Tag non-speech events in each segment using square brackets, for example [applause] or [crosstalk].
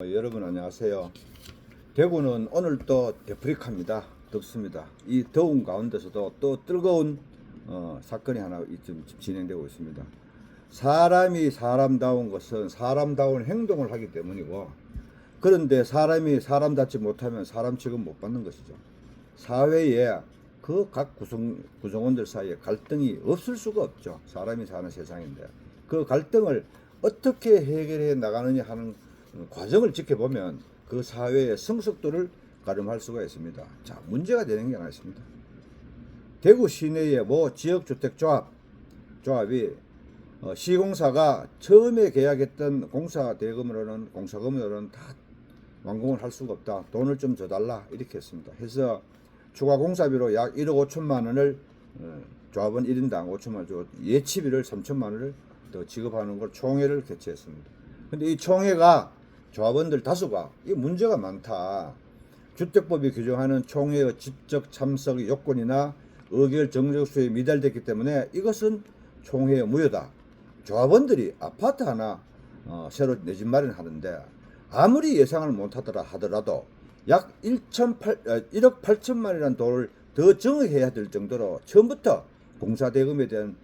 어, 여러분 안녕하세요. 대구는 오늘 또 데프리카입니다. 덥습니다. 이 더운 가운데서도 또 뜨거운 어, 사건이 하나 지금 진행되고 있습니다. 사람이 사람다운 것은 사람다운 행동을 하기 때문이고 그런데 사람이 사람답지 못하면 사람 취급 못 받는 것이죠. 사회에 그 각 구성, 구성원들 사이에 갈등이 없을 수가 없죠. 사람이 사는 세상인데 그 갈등을 어떻게 해결해 나가느냐 하는 과정을 지켜보면 그 사회의 성숙도를 가름할 수가 있습니다. 자, 문제가 되는 게 하나 있습니다. 대구 시내의 뭐 지역주택조합, 조합이 어, 시공사가 처음에 계약했던 공사 대금으로는 공사금으로는 다 완공을 할 수가 없다. 돈을 좀더 달라 이렇게 했습니다. 해서 추가 공사비로 약 1억 5천만 원을 어, 조합은 1인당 5천만 원 주고 예치비를 3천만 원을 더 지급하는 걸 총회를 개최했습니다. 근데 이 총회가 조합원들 다수가 이 문제가 많다. 주택법이 규정하는 총회의 직접 참석 요건이나 의결 정적수에 미달됐기 때문에 이것은 총회의 무효다. 조합원들이 아파트 하나 어, 새로 내 집 마련하는데 아무리 예상을 못하더라 하더라도 약 1,800, 어, 1억 8천만이라는 돈을 더 정해야 될 정도로 처음부터 공사 대금에 대한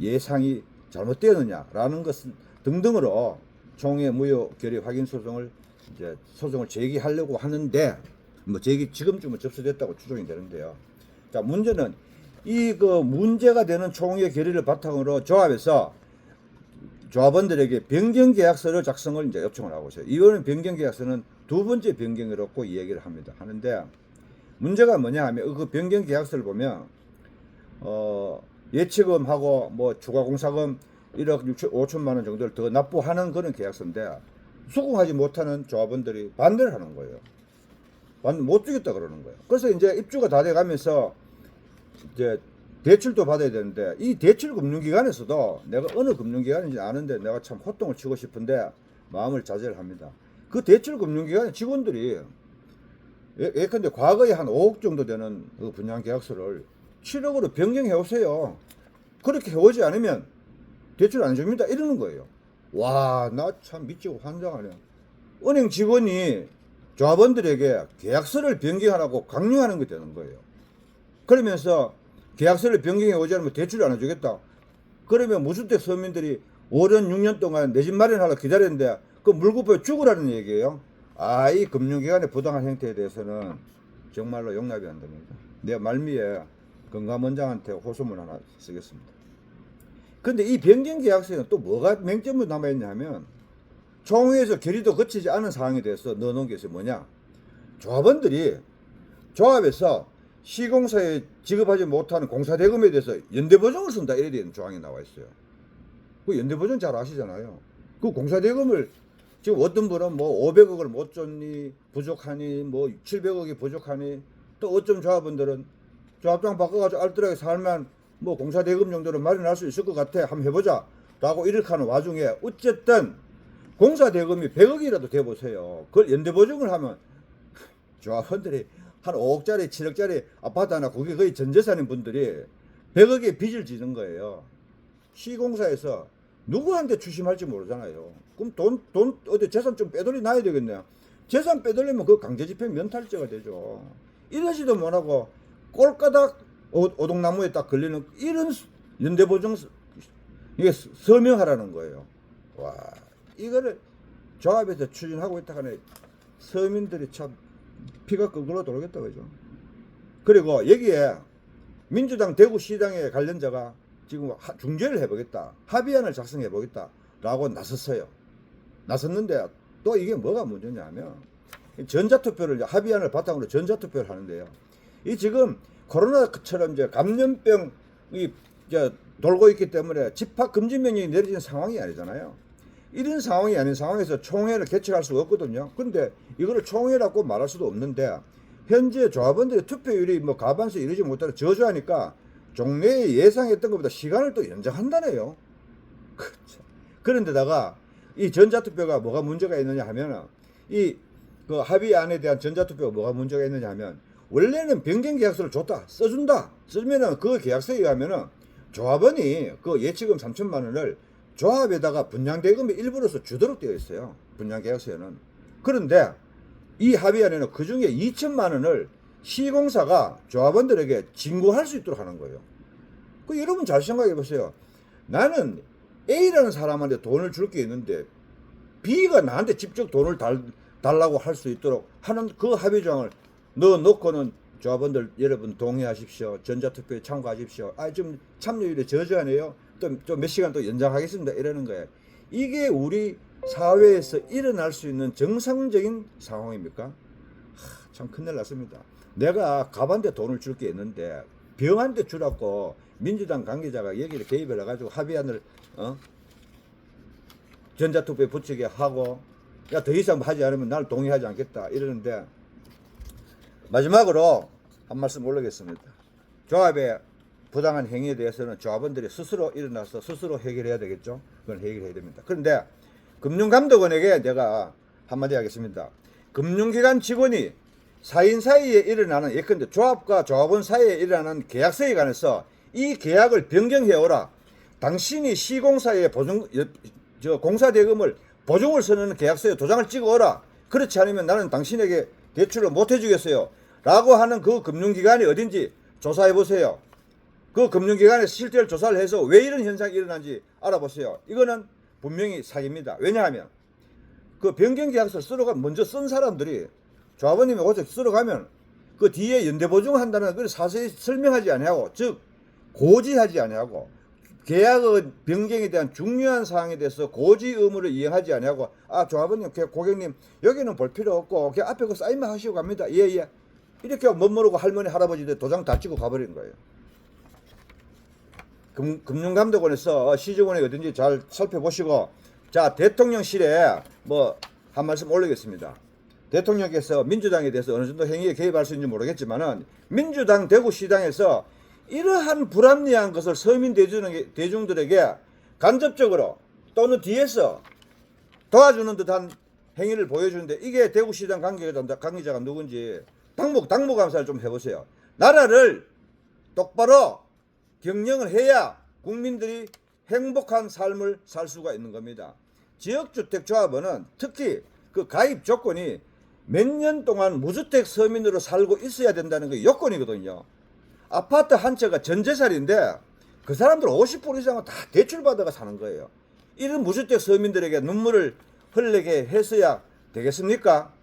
예상이 잘못되었느냐라는 것은 등등으로 총회 무효 결의 확인 소송을 이제 소송을 제기하려고 하는데 뭐 제기 지금쯤은 접수됐다고 추정이 되는데요. 자 문제는 이 그 문제가 되는 총회 결의를 바탕으로 조합에서 조합원들에게 변경 계약서를 작성을 이제 요청을 하고 있어요. 이거는 변경 계약서는 두 번째 변경이라고 이야기를 합니다. 하는데 문제가 뭐냐 하면 그 변경 계약서를 보면 어 예치금하고 뭐 추가 공사금 1억 6천, 5천만 원 정도를 더 납부하는 그런 계약서인데 수긍하지 못하는 조합원들이 반대를 하는 거예요. 반- 못 주겠다 그러는 거예요. 그래서 이제 입주가 다 돼가면서 이제 대출도 받아야 되는데 이 대출 금융기관에서도 내가 어느 금융기관인지 아는데 내가 참 호통을 치고 싶은데 마음을 자제를 합니다. 그 대출 금융기관의 직원들이 예- 예컨대 과거에 한 5억 정도 되는 그 분양 계약서를 7억으로 변경해 오세요. 그렇게 해오지 않으면 대출 안 줍니다. 이러는 거예요. 와, 나 참 미치고 환장하네. 은행 직원이 조합원들에게 계약서를 변경하라고 강요하는 게 되는 거예요. 그러면서 계약서를 변경해 오지 않으면 대출을 안 해주겠다. 그러면 무주택 서민들이 5년, 6년 동안 내 집 마련하려 기다렸는데 그 물급을 죽으라는 얘기예요. 아, 이 금융기관의 부당한 행태에 대해서는 정말로 용납이 안 됩니다. 내 말미에 건강원장한테 호소문 하나 쓰겠습니다. 근데 이 변경 계약서에는 또 뭐가 맹점으로 남아있냐 하면 총회에서 결의도 거치지 않은 사항에 대해서 넣어놓은 게 있어요. 뭐냐? 조합원들이 조합에서 시공사에 지급하지 못하는 공사 대금에 대해서 연대 보증을 쓴다 이래 되는 조항이 나와 있어요. 그 연대 보증 잘 아시잖아요. 그 공사 대금을 지금 어떤 분은 뭐 500억을 못 줬니 부족하니 뭐 700억이 부족하니 또 어쩜 조합원들은 조합장 바꿔가지고 알뜰하게 살면 뭐 공사 대금 정도로 마련할 수 있을 것 같아. 한번 해보자. 라고 이렇게 하는 와중에 어쨌든 공사 대금이 100억이라도 돼 보세요. 그걸 연대 보증을 하면 조합원들이 한 5억짜리 7억짜리 아파트 하나 그게 거의 전 재산인 분들이 100억의 빚을 지는 거예요. 시공사에서 누구한테 추심할지 모르잖아요. 그럼 돈, 돈 어디 재산 좀 빼돌리 놔야 되겠네요. 재산 빼돌리면 그 강제집행 면탈죄가 되죠. 이러지도 못하고 꼴까닥 오- 오동나무에 딱 걸리는 이런 연대보증 서- 이게 서- 서명하라는 거예요. 와 이거를 조합에서 추진하고 있다 하네 서민들이 참 피가 끓글어 돌겠다 그죠. 그리고 여기에 민주당 대구시당의 관련자가 지금 하- 중재를 해보겠다 합의안을 작성해 보겠다 라고 나섰어요. 나섰는데 또 이게 뭐가 문제냐면 이 전자투표를 합의안을 바탕으로 전자투표를 하는데요. 이 지금 코로나처럼 이제 감염병이 이제 돌고 있기 때문에 집합 금지 명령이 내려진 상황이 아니잖아요. 이런 상황이 아닌 상황에서 총회를 개최할 수가 없거든요. 근데 이거를 총회라고 말할 수도 없는데 현재 조합원들의 투표율이 뭐 가반수 이르지 못하고 저조하니까 종래에 예상했던 것보다 시간을 또 연장한다네요. [laughs] 그렇죠. 그런데다가 이 전자투표가 뭐가 문제가 있느냐 하면은 이 그 합의안에 대한 전자투표가 뭐가 문제가 있느냐 하면 원래는 변경 계약서를 줬다 써준다 쓰면은 그 계약서에 의하면은 조합원이 그 예치금 3천만 원을 조합에다가 분양 대금의 일부로서 주도록 되어 있어요 분양 계약서에는 그런데 이 합의안에는 그 중에 2천만 원을 시공사가 조합원들에게 진구할 수 있도록 하는 거예요. 그 여러분 잘 생각해 보세요. 나는 A라는 사람한테 돈을 줄 게 있는데 B가 나한테 직접 돈을 달, 달라고 할 수 있도록 하는 그 합의 조항을 넣어 놓고는 조합원들 여러분 동의하십시오. 전자투표에 참가하십시오. 아, 좀 참여율이 저조하네요. 또 좀 몇 시간 또 연장하겠습니다. 이러는 거예요. 이게 우리 사회에서 일어날 수 있는 정상적인 상황입니까? 하, 참 큰일 났습니다. 내가 갑한테 돈을 줄 게 있는데 병한테 주라고 민주당 관계자가 여기를 개입을 해가지고 합의안을 어? 전자투표에 붙이게 하고 야 더 이상 하지 않으면 나를 동의하지 않겠다 이러는데 마지막으로 한 말씀 올리겠습니다. 조합의 부당한 행위에 대해서는 조합원들이 스스로 일어나서 스스로 해결해야 되겠죠. 그건 해결해야 됩니다. 그런데 금융감독원에게 내가 한마디 하겠습니다. 금융기관 직원이 사인 사이에 일어나는 예컨대 조합과 조합원 사이에 일어나는 계약서에 관해서 이 계약을 변경해 오라. 당신이 시공사에 보증 여- 저 공사 대금을 보증을 서는 계약서에 도장을 찍어 오라. 그렇지 않으면 나는 당신에게 대출을 못 해주겠어요. 라고 하는 그 금융기관이 어딘지 조사해 보세요. 그 금융기관에서 실태를 조사를 해서 왜 이런 현상이 일어난지 알아보세요. 이거는 분명히 사기입니다. 왜냐하면 그 변경계약서 쓰러 가 먼저 쓴 사람들이 조합원님이 어제 쓰러 가면 그 뒤에 연대보증 한다는 걸 사실 설명하지 아니하고 즉 고지하지 아니하고 계약의 변경에 대한 중요한 사항에 대해서 고지 의무를 이행하지 아니하고 아 조합원님 그 고객님 여기는 볼 필요 없고 그 앞에 그 사인만 하시고 갑니다 예예 이렇게 멋모르고 할머니 할아버지들 도장 다 찍고 가버린 거예요. 금, 금융감독원에서 시정원에 어딘지 잘 살펴보시고 자 대통령실에 뭐 한 말씀 올리겠습니다. 대통령께서 민주당에 대해서 어느 정도 행위에 개입할 수 있는지 모르겠지만은 민주당 대구시당에서 이러한 불합리한 것을 서민 대중, 대중 들에게 간접적으로 또는 뒤에서 도와주는 듯한 행위를 보여주는데 이게 대구시당 관계자, 관계자가 누군지 당목 당목 감사를 좀 해보세요. 나라를 똑바로 경영을 해야 국민들이 행복한 삶을 살 수가 있는 겁니다. 지역주택조합원은 특히 그 가입 조건이 몇 년 동안 무주택 서민으로 살고 있어야 된다는 게 요건이거든요. 아파트 한 채가 전재산인데 그 사람들 50% 이상은 다 대출받아가 사는 거예요. 이런 무주택 서민들에게 눈물을 흘리게 해서야 되겠습니까?